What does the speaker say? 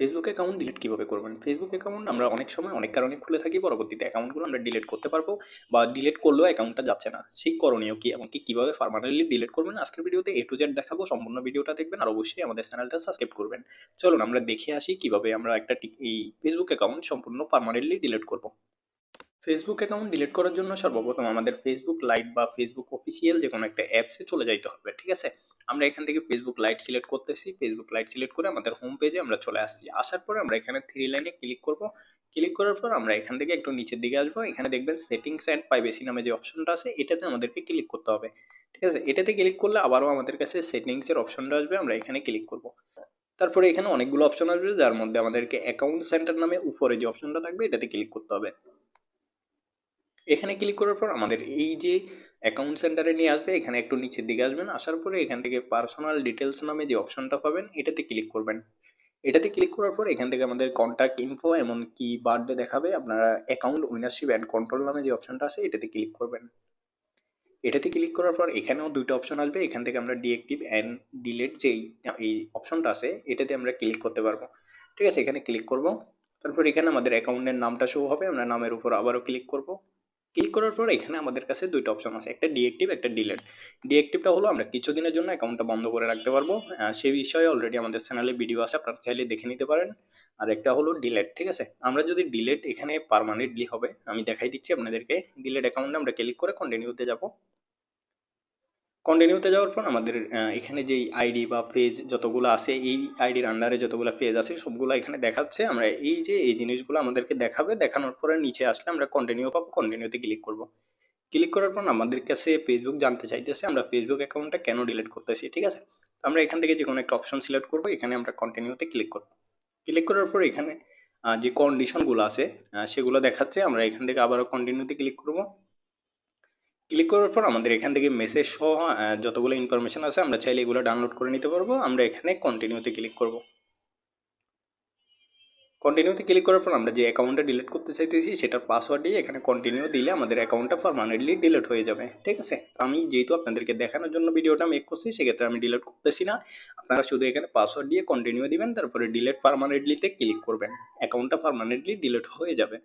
Facebook account delete কীভাবে করবেন? Facebook account আমরা অনেক সময় অনেক কারণে খুলে থাকি, পরবর্তীতে অ্যাকাউন্টগুলো আমরা ডিলিট করতে পারব বা ডিলিট করলেও অ্যাকাউন্টটা যাচ্ছে না। সেই করণীয় কি? এবং কি কীভাবে পার্মানেন্টলি ডিলিট করবেন? আজকের ভিডিওতে এ টু জেড দেখাবো, সম্পূর্ণ ভিডিওটা দেখবেন আর অবশ্যই আমাদের চ্যানেলটা সাবস্ক্রাইব করবেন। চলুন আমরা দেখে আসি কীভাবে আমরা একটা এই ফেসবুক অ্যাকাউন্ট সম্পূর্ণ পার্মানেন্টলি ডিলিট করব। ফেসবুক অ্যাকাউন্ট ডিলিট করার জন্য সর্বপ্রথম আমাদের ফেসবুক লাইট বা ফেসবুক অফিসিয়াল যে কোনো একটা অ্যাপসে চলে যাইতে হবে, ঠিক আছে? আমরা এখান থেকে ফেসবুক লাইট সিলেক্ট করতেছি ফেসবুক লাইট সিলেক্ট করে আমাদের হোম পেজে আমরা চলে আসছি। আসার পরে আমরা এখানে থ্রি লাইনে ক্লিক করব। ক্লিক করার পর আমরা এখান থেকে একটু নিচের দিকে আসব। এখানে দেখবেন সেটিংস অ্যান্ড প্রাইভেসি নামে যে অপশনটা আছে, এটাতে আমাদেরকে ক্লিক করতে হবে, ঠিক আছে? এটাতে ক্লিক করলে আবারও আমাদের কাছে সেটিংসের অপশনটা আসবে, আমরা এখানে ক্লিক করব। তারপরে এখানে অনেকগুলো অপশন আসবে, যার মধ্যে আমাদেরকে অ্যাকাউন্ট সেন্টার নামে উপরে যে অপশনটা থাকবে, এটাতে ক্লিক করতে হবে। এখানে ক্লিক করার পর আমাদের এই যে অ্যাকাউন্ট সেন্টারে নিয়ে আসবে, এখানে একটু নিচের দিকে আসবেন, আসার পরে এখান থেকে পার্সোনাল ডিটেলস নামে যে অপশনটা পাবেন, এটাতে ক্লিক করবেন। এটাতে ক্লিক করার পর এখান থেকে আমাদের কন্ট্যাক্ট ইনফো এমন কি বার্থডে দেখাবে, আপনারা অ্যাকাউন্ট ওনারশিপ অ্যান্ড কন্ট্রোল নামে যে অপশনটা আছে, এটাতে ক্লিক করবেন। এটাতে ক্লিক করার পর এখানেও দুইটা অপশন আসবে, এখান থেকে আমরা ডিএক্টিভ অ্যান্ড ডিলেট যে এই অপশনটা আছে, এটাতে আমরা ক্লিক করতে পারব। ঠিক আছে, এখানে ক্লিক করব। তারপর এখানে আমাদের অ্যাকাউন্টের নামটা শো হবে, আমরা নামের উপর আবারও ক্লিক করব। ক্লিক করার পর এখানে আমাদের কাছে দুইটা অপশন আছে, একটা ডিএক্টিভ একটা ডিলেট ডিএক্টিভটা হলো আমরা কিছুদিনের জন্য অ্যাকাউন্টটা বন্ধ করে রাখতে পারব। সেই বিষয়ে অলরেডি আমাদের চ্যানেলে ভিডিও আছে, আপনারা চাইলে দেখে নিতে পারেন। আর একটা হলো ডিলেট ঠিক আছে? আমরা যদি ডিলেট এখানে পারমানেন্টলি হবে, আমি দেখাই দিচ্ছি আপনাদেরকে। ডিলেট অ্যাকাউন্টে আমরা ক্লিক করে কন্টিনিউতে যাব। কন্টিনিউতে যাওয়ার পর আমাদের এখানে যেই আইডি বা পেজ যতগুলো আছে, এই আইডির আন্ডারে যতগুলো পেজ আছে, সবগুলো এখানে দেখাচ্ছে। আমরা এই যে, এই জিনিসগুলো আমাদেরকে দেখাবে, দেখানোর পরে নিচে আসলে আমরা কন্টিনিউ পাবো কন্টিনিউতে ক্লিক করব। ক্লিক করার পর আমাদের কাছে ফেসবুক জানতে চাইতেছে, আমরা ফেসবুক অ্যাকাউন্টটা কেন ডিলিট করতেছি, ঠিক আছে? তো আমরা এখান থেকে যে কোনো একটা অপশন সিলেক্ট করব, এখানে আমরা কন্টিনিউতে ক্লিক করব। ক্লিক করার পর এখানে যে কন্ডিশনগুলো আছে সেগুলো দেখাচ্ছে, আমরা এখান থেকে আবারও কন্টিনিউতে ক্লিক করব। ক্লিক করার পর আমাদের এখান থেকে মেসেজ সহ যতগুলো ইনফরমেশন আছে, আমরা চাইলে এগুলো ডাউনলোড করে নিতে পারব। আমরা এখানে কন্টিনিউতে ক্লিক করব। কন্টিনিউতে ক্লিক করার পর আমরা যে অ্যাকাউন্টটা ডিলিট করতে চাইতেছি, সেটার পাসওয়ার্ড দিয়ে এখানে কন্টিনিউ দিলে আমাদের অ্যাকাউন্টটা পারমানেন্টলি ডিলিট হয়ে যাবে। ঠিক আছে? আমি যেহেতু আপনাদেরকে দেখানোর জন্য ভিডিওটা মেক করছি, সেক্ষেত্রে আমি ডিলিট করতেছি না। আপনারা শুধু এখানে পাসওয়ার্ড দিয়ে কন্টিনিউ দিবেন, তারপরে ডিলিট পারমানেন্টলিতে ক্লিক করবেন। অ্যাকাউন্টটা পারমানেন্টলি ডিলিট হয়ে যাবে।